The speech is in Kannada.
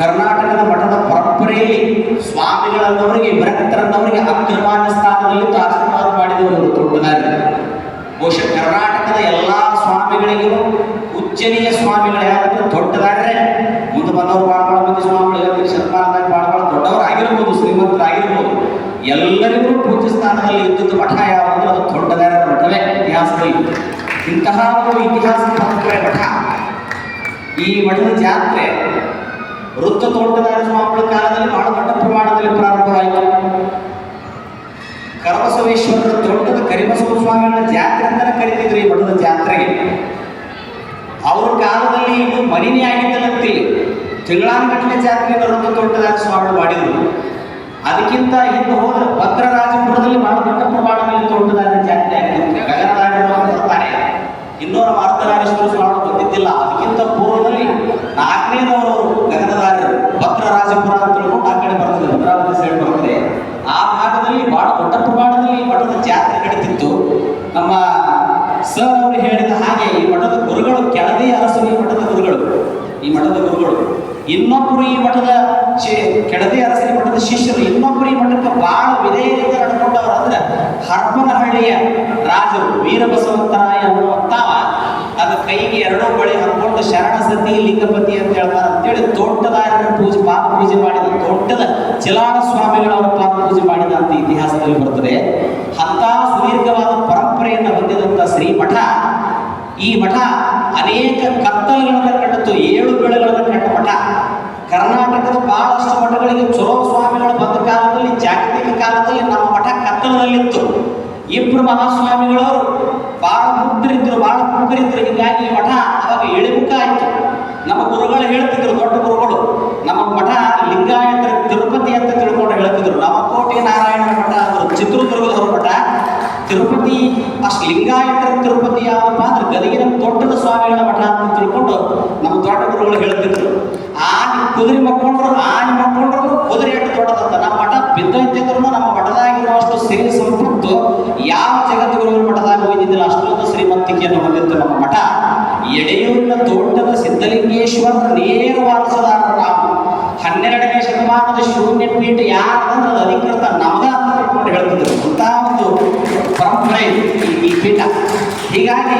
ಕರ್ನಾಟಕದ ಮಠದ ಪರಂಪರೆಯಲ್ಲಿ ಸ್ವಾಮಿಗಳನ್ನವರಿಗೆ ವಿರಕ್ತರನ್ನವರಿಗೆ ಅಗ್ರಮಾನ್ಯ ಸ್ಥಾನದಲ್ಲಿ ಆಶೀರ್ವಾದ ಮಾಡಿದವರು ದೊಡ್ಡದಾಗಿದೆ ಬಹುಶಃ ಕರ್ನಾಟಕದ ಎಲ್ಲಾ ಸ್ವಾಮಿಗಳಿಗೂ ಉಚ್ಚನೀಯ ಸ್ವಾಮಿಗಳು ಯಾರಂದ್ರೆ ದೊಡ್ಡದಾದ್ರೆ ಮುಂದೆ ಬಂದವರು ಭಾಳ ಭಾಳ ಮಂದಿ ಸ್ವಾಮಿಗಳು ಶತಮಾನದಾಗ ಭಾಳ ಭಾಳ ದೊಡ್ಡವರಾಗಿರ್ಬೋದು, ಶ್ರೀಮಂತರಾಗಿರ್ಬೋದು, ಎಲ್ಲರಿಗೂ ಪೂಜ್ಯ ಸ್ಥಾನದಲ್ಲಿ ಇದ್ದದ್ದು ಮಠ ಯಾವುದು ಅದು ದೊಡ್ಡದಾದ ಮಠವೇ, ಇತಿಹಾಸದಲ್ಲಿ. ಇಂತಹ ಒಂದು ಇತಿಹಾಸ ಮಠ. ಈ ಮಠದ ಜಾತ್ರೆ ವೃತ್ತ ತೋಟದಾರ ಸ್ವಾಮಿಗಳ ಕಾಲದಲ್ಲಿ ಬಹಳ ದೊಡ್ಡ ಪ್ರಮಾಣದಲ್ಲಿ ಪ್ರಾರಂಭವಾಯಿತು. ಕರಬಸವೇಶ್ವರರ ತೋಟದ ಕರಿಬಸವ ಸ್ವಾಮಿಗಳ ಜಾತ್ರೆ ಅಂತಾನೆ ಕರೀತಿದ್ರು ಈ ಮಠದ ಜಾತ್ರೆಗೆ. ಅವ್ರ ಕಾಲದಲ್ಲಿ ಇದು ಮರಿನೇ ಆಗಿದ್ದಲ್ಲಂತಿ ತಿಂಗಳಾನುಗಟ್ಟಲೆ ಜಾತ್ರೆ ವೃತ್ತ ತೋಟದಾರ ಸ್ವಾಮಿಗಳು ಮಾಡಿದರು. ಅದಕ್ಕಿಂತ ಹಿಂದೆ ಹೋದ್ರೆ ಭದ್ರರಾಜಪುರದಲ್ಲಿ ಬಹಳ ದೊಡ್ಡ ಪ್ರಮಾಣದಲ್ಲಿ ತೋಟದಾರ ಜಾತ್ರೆ ಆಗಿತ್ತು ಗಗನದಾರರು ಬರ್ತಾರೆ ಇನ್ನೂ ನಮ್ಮ ಅರ್ಧನಾರೀಶ್ವರ ಸ್ವಾಮಿಗಳು ಬಂದಿದ್ದಿಲ್ಲ ಅದಕ್ಕಿಂತ ಪೂರ್ವದಲ್ಲಿ ನಾಲ್ಕನೇದವರು ಗಗನದಾರರು ಭದ್ರರಾಜಪುರ ಅಂತ ತಿಳ್ಕೊಂಡು ಆ ಕಡೆ ಬರ್ತದೆ ಭದ್ರಾವತಿ ಸೈಡ್ ಬರ್ತದೆ ಆ ಭಾಗದಲ್ಲಿ ಬಹಳ ದೊಡ್ಡ ಪ್ರಮಾಣದಲ್ಲಿ ಈ ಮಠದ ಜಾತ್ರೆ ನಡೀತಿತ್ತು ನಮ್ಮ ಸರ್ ಅವರು ಹೇಳಿದ ಹಾಗೆ ಈ ಮಠದ ಗುರುಗಳು ಕೆಳದಿ ಅರಸು, ಈ ಮಠದ ಗುರುಗಳು, ಈ ಮಠದ ಗುರುಗಳು. ಇನ್ನೊಬ್ಬರು ಈ ಮಠದ ಕೆಳದಿ ಅರಸನ ಮಠದ ಶಿಷ್ಯರು ಇನ್ನೊಬ್ಬರು ಈ ಮಠಕ್ಕೆ ಬಹಳ ವಿಧೇಯರಿಂದ ನಡ್ಕೊಂಡವರು ಅಂದ್ರೆ ಹರಪನಹಳ್ಳಿಯ ರಾಜರು, ವೀರಬಸವಂತರಾಯ ಅನ್ನುವಂತ ಅದು ಕೈಗೆ ಎರಡೂ ಬಳಿ ಹಾಕೊಂಡು ಶರಣ ಸತಿ ಲಿಂಗಪತಿ ಅಂತ ಹೇಳ್ತಾರೆ. ಅಂತೇಳಿ ತೋಟದಾರರ ಪೂಜೆ, ಪಾದ ಪೂಜೆ ಮಾಡಿದ ದೊಡ್ಡದ ಚಿಲಾಣ ಸ್ವಾಮಿಗಳವರ ಪಾದ ಪೂಜೆ ಮಾಡಿದ ಅಂತ ಇತಿಹಾಸದಲ್ಲಿ ಬರ್ತದೆ. ಅಂತ ಸುದೀರ್ಘವಾದ ಶ್ರೀ ಶ್ರೀಮಠ ಈ ಮಠ ಅನೇಕ ಕತ್ತಲುಗಳನ್ನು ಕಟ್ಟಿತು ಏಳು ಬೆಳೆಗಳನ್ನು ಕಟ್ಟ ಮಠ. ಕರ್ನಾಟಕದ ಬಹಳಷ್ಟು ಮಠಗಳಿಗೆ ಚೊಲೋ ಸ್ವಾಮಿಗಳು ಬಂದ ಕಾಲದಲ್ಲಿ, ಜಾಗತಿಕ ಕಾಲದಲ್ಲಿ ನಮ್ಮ ಮಠ ಕತ್ತಲದಲ್ಲಿತ್ತು ಇಬ್ರು ಮಹಾಸ್ವಾಮಿಗಳವರು ಬಹಳ ಮುಗ್ಧರಿದ್ರು ಬಹಳ ಮುಗ್ಧರಿದ್ರು. ಹೀಗಾಗಿ ಈ ಮಠ ಅವಾಗ ಇಳಿಮುಖ ಆಯಿತು ನಮ್ಮ ಗುರುಗಳು ಹೇಳ್ತಿದ್ರು, ದೊಡ್ಡ ಗುರುಗಳು, ನಮ್ಮ ಮಠ ಲಿಂಗಾಯತ ತಿರುಪತಿ ಅಂತ ತಿಳ್ಕೊಂಡು ಹೇಳ್ತಿದ್ರು. ನಮ್ಮ ಕೋಟೆ ನಾರಾಯಣ ಮಠ ಅವರು ಚಿತ್ರದುರ್ಗದವ್ರ ಮಠ. ತಿರುಪತಿ, ಅಷ್ಟು ಲಿಂಗಾಯತರ ತಿರುಪತಿ ಯಾವಪ್ಪ ಅಂದ್ರೆ ಗದಗಿನ ದೊಡ್ಡದ ಸ್ವಾಮಿಗಳ ಮಠ ಅಂತ ತಿಳ್ಕೊಂಡು ನಮ್ಮ ದೊಡ್ಡ ಗುರುಗಳು ಹೇಳ್ತಿದ್ರು ಆನೆ ಕುದುರೆ ಮಕ್ಕೊಂಡ್ರು ಆನೆ ಮಕ್ಕೊಂಡ್ರು ಕುದುರೆ ಎಷ್ಟು ದೊಡ್ಡದಂತ. ನಮ್ಮ ಮಠ ಬಿದ್ದೈತಿದ್ರು ನಮ್ಮ ಮಠದಾಗಿರುವಷ್ಟು ಸಿರಿ ಸಂಪತ್ತು ಯಾವ ಜಗದ್ಗುರುವಿನ ಮಠದಾಗ ಹೋಗಿದ್ದಿಲ್ಲ, ಅಷ್ಟೊಂದು ಶ್ರೀಮಂತಿಕೆಯನ್ನು ಹೊಂದಿತ್ತು ನಮ್ಮ ಮಠ. ಎಡೆಯೂರಿನ ತೋಟದ ಸಿದ್ಧಲಿಂಗೇಶ್ವರ ನೇರ ವಾರಸದಾರರು ನಾವು ಹನ್ನೆರಡನೇ ಶತಮಾನದ ಶೂನ್ಯ ಪೀಠ ಯಾರಂದ್ರೆ ಅಧಿಕೃತ ನಮಗ ಹೀಗಾಗಿ